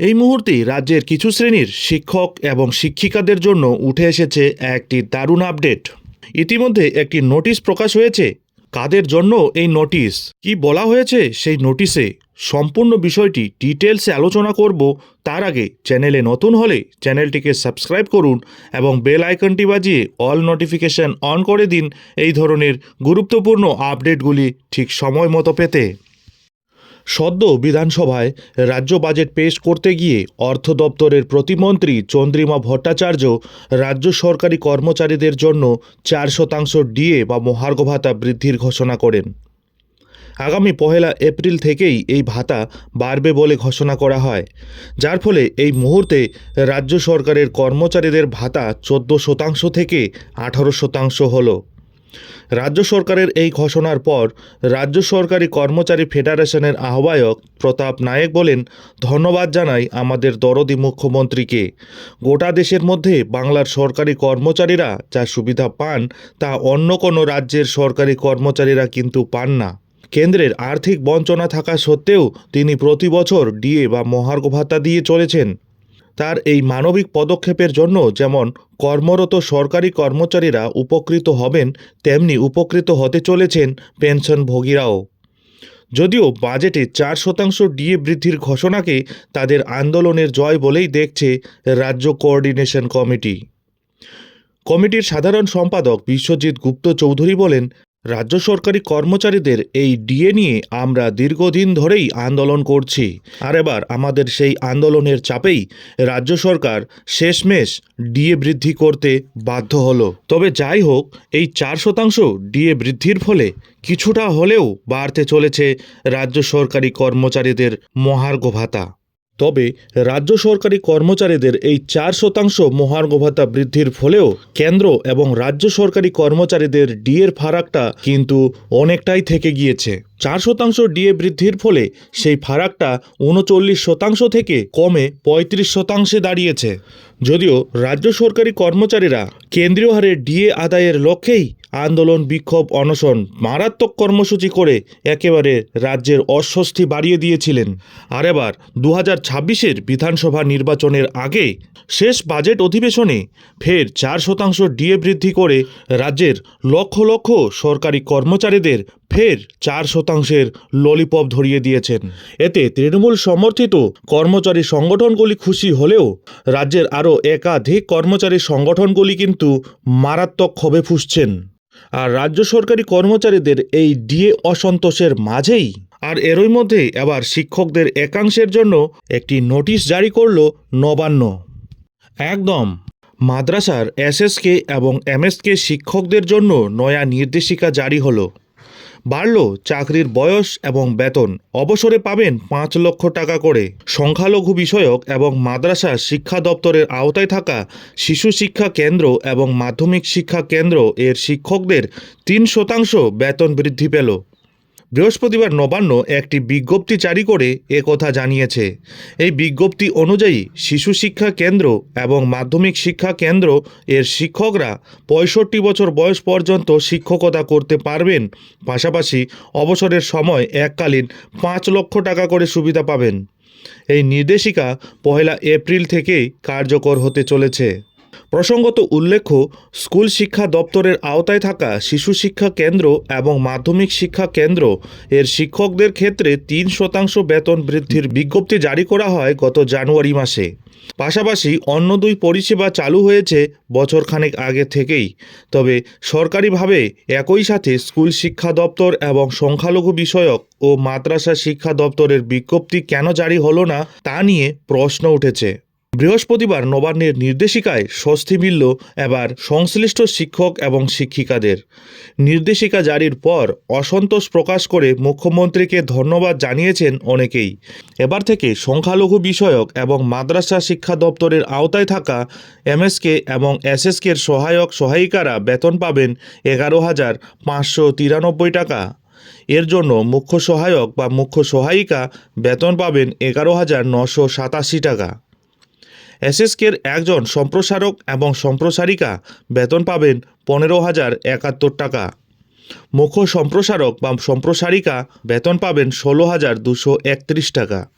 এই মুহূর্তে রাজ্যের কিছু শ্রেণির শিক্ষক এবং শিক্ষিকাদের জন্য উঠে এসেছে একটি দারুণ আপডেট। ইতিমধ্যে একটি নোটিশ প্রকাশ হয়েছে। কাদের জন্য এই নোটিশ? কি বলা হয়েছে সেই নোটিশে? সম্পূর্ণ বিষয়টি ডিটেলসে আলোচনা করব। তার আগে চ্যানেলে নতুন হলে চ্যানেলটিকে সাবস্ক্রাইব করুন এবং বেল আইকনটি বাজিয়ে অল নোটিফিকেশন অন করে দিন। এই ধরনের গুরুত্বপূর্ণ আপডেটগুলি ঠিক সময় মতো পেতে। সদ্য বিধানসভায় রাজ্য বাজেট পেশ করতে গিয়ে অর্থ দপ্তরের প্রতিমন্ত্রী চন্দ্রিমা ভট্টাচার্য রাজ্য সরকারি কর্মচারীদের জন্য চার শতাংশ ডিএ বা মহার্ঘ ভাতা বৃদ্ধির ঘোষণা করেন। আগামী পহেলা এপ্রিল থেকেই এই ভাতা বাড়বে বলে ঘোষণা করা হয়। যার ফলে এই মুহূর্তে রাজ্য সরকারের কর্মচারীদের ভাতা চোদ্দ শতাংশ থেকে আঠারো শতাংশ হলো। রাজ্য সরকারের এই ঘোষণার পর রাজ্য সরকারি কর্মচারী ফেডারেশনের আহ্বায়ক প্রতাপ নায়েক বলেন, ধন্যবাদ জানাই আমাদের দরদি মুখ্যমন্ত্রীকে। গোটা দেশের মধ্যে বাংলার সরকারি কর্মচারীরা যা সুবিধা পান, তা অন্য কোনো রাজ্যের সরকারি কর্মচারীরা কিন্তু পান না। কেন্দ্রের আর্থিক বঞ্চনা থাকা সত্ত্বেও তিনি প্রতি বছর ডিএ বা মহার্ঘ ভাতা দিয়ে চলেছেন। তার এই মানবিক পদক্ষেপের জন্য যেমন কর্মরত সরকারি কর্মচারীরা উপকৃত হবেন, তেমনি উপকৃত হতে চলেছেন পেনশনভোগীরাও। যদিও বাজেটে চার শতাংশ ডিএ বৃদ্ধির ঘোষণাকে তাদের আন্দোলনের জয় বলেই দেখছে রাজ্য কোঅর্ডিনেশন কমিটি। কমিটির সাধারণ সম্পাদক বিশ্বজিৎ গুপ্ত চৌধুরী বলেন রাজ্য সরকারি কর্মচারীদের এই ডিএ নিয়ে আমরা দীর্ঘদিন ধরেই আন্দোলন করছি। আর এবার আমাদের সেই আন্দোলনের চাপেই রাজ্য সরকার শেষমেশ ডিএ বৃদ্ধি করতে বাধ্য হলো। তবে যাই হোক, এই চার শতাংশ ডিএ বৃদ্ধির ফলে কিছুটা হলেও বাড়তে চলেছে রাজ্য সরকারি কর্মচারীদের মহার্ঘ ভাতা। তবে রাজ্য সরকারি কর্মচারীদের এই চার শতাংশ মহার্ঘ ভাতা বৃদ্ধির ফলেও কেন্দ্র এবং রাজ্য সরকারি কর্মচারীদের ডিএর ফারাকটা কিন্তু অনেকটাই থেকে গিয়েছে। চার শতাংশ ডিএ বৃদ্ধির ফলে সেই ফারাকটা উনচল্লিশ শতাংশ থেকে কমে পঁয়ত্রিশ শতাংশে দাঁড়িয়েছে। যদিও রাজ্য সরকারি কর্মচারীরা কেন্দ্রীয় হারে ডিএ আদায়ের লক্ষ্যেই আন্দোলন, বিক্ষোভ, অনশন মারাত্মক কর্মসূচি করে একেবারে রাজ্যের অস্বস্তি বাড়িয়ে দিয়েছিলেন। আর এবার দু হাজার ছাব্বিশের বিধানসভা নির্বাচনের আগে শেষ বাজেট অধিবেশনে ফের চার শতাংশ ডিএ বৃদ্ধি করে রাজ্যের লক্ষ লক্ষ সরকারি কর্মচারীদের ফের চার শতাংশের ললিপপ ধরিয়ে দিয়েছেন। এতে তৃণমূল সমর্থিত কর্মচারী সংগঠনগুলি খুশি হলেও রাজ্যের আরও একাধিক কর্মচারী সংগঠনগুলি কিন্তু মারাত্মক ক্ষোভে ফুসছেন। আর রাজ্য সরকারি কর্মচারীদের এই ডিএ অসন্তোষের মাঝেই। আর এরই মধ্যে এবার শিক্ষকদের একাংশের জন্য একটি নোটিশ জারি করল নবান্ন। একদম। মাদ্রাসার এসএসকে এবং এমএসকে শিক্ষকদের জন্য নয়া নির্দেশিকা জারি হলো। বাড়ল চাকরির বয়স এবং বেতন। অবসরে পাবেন পাঁচ লক্ষ টাকা করে। সংখ্যালঘু বিষয়ক এবং মাদ্রাসা শিক্ষা দপ্তরের আওতায় থাকা শিশু শিক্ষা কেন্দ্র এবং মাধ্যমিক শিক্ষা কেন্দ্র এর শিক্ষকদের তিন শতাংশ বেতন বৃদ্ধি পেল। বৃহস্পতিবার নবান্ন একটি বিজ্ঞপ্তি জারি করে একথা জানিয়েছে। এই বিজ্ঞপ্তি অনুযায়ী শিশু শিক্ষা কেন্দ্র এবং মাধ্যমিক শিক্ষা কেন্দ্র এর শিক্ষকরা পঁয়ষট্টি বছর বয়স পর্যন্ত শিক্ষকতা করতে পারবেন। পাশাপাশি অবসরের সময় এককালীন পাঁচ লক্ষ টাকা করে সুবিধা পাবেন। এই নির্দেশিকা পহেলা এপ্রিল থেকেই কার্যকর হতে চলেছে। প্রসঙ্গত উল্লেখ্য, স্কুল শিক্ষা দপ্তরের আওতায় থাকা শিশু শিক্ষা কেন্দ্র এবং মাধ্যমিক শিক্ষা কেন্দ্র এর শিক্ষকদের ক্ষেত্রে তিন শতাংশ বেতন বৃদ্ধির বিজ্ঞপ্তি জারি করা হয় গত জানুয়ারি মাসে। পাশাপাশি অন্য দুই পরিষেবা চালু হয়েছে বছরখানেক আগে থেকেই। তবে সরকারিভাবে একই সাথে স্কুল শিক্ষা দপ্তর এবং সংখ্যালঘু বিষয়ক ও মাদ্রাসা শিক্ষা দপ্তরের বিজ্ঞপ্তি কেন জারি হলো না তা নিয়ে প্রশ্ন উঠেছে। বৃহস্পতিবার নবান্নের নির্দেশিকায় স্বস্তি মিলল এবার সংশ্লিষ্ট শিক্ষক এবং শিক্ষিকাদের। নির্দেশিকা জারির পর অসন্তোষ প্রকাশ করে মুখ্যমন্ত্রীকে ধন্যবাদ জানিয়েছেন অনেকেই। এবার থেকে সংখ্যালঘু বিষয়ক এবং মাদ্রাসা শিক্ষা দপ্তরের আওতায় থাকা এমএসকে এবং এসএসকের সহায়ক সহায়িকারা বেতন পাবেন এগারো হাজার পাঁচশো তিরানব্বই টাকা। এর জন্য মুখ্য সহায়ক বা মুখ্য সহায়িকা বেতন পাবেন এগারো হাজার নশো সাতাশি টাকা। এসএসকের একজন সম্প্রসারক এবং সম্প্রসারিকা বেতন পাবেন পনেরো হাজার একাত্তর টাকা। মুখ্য সম্প্রসারক বা সম্প্রসারিকা বেতন পাবেন ষোলো হাজার দুশো একত্রিশ টাকা।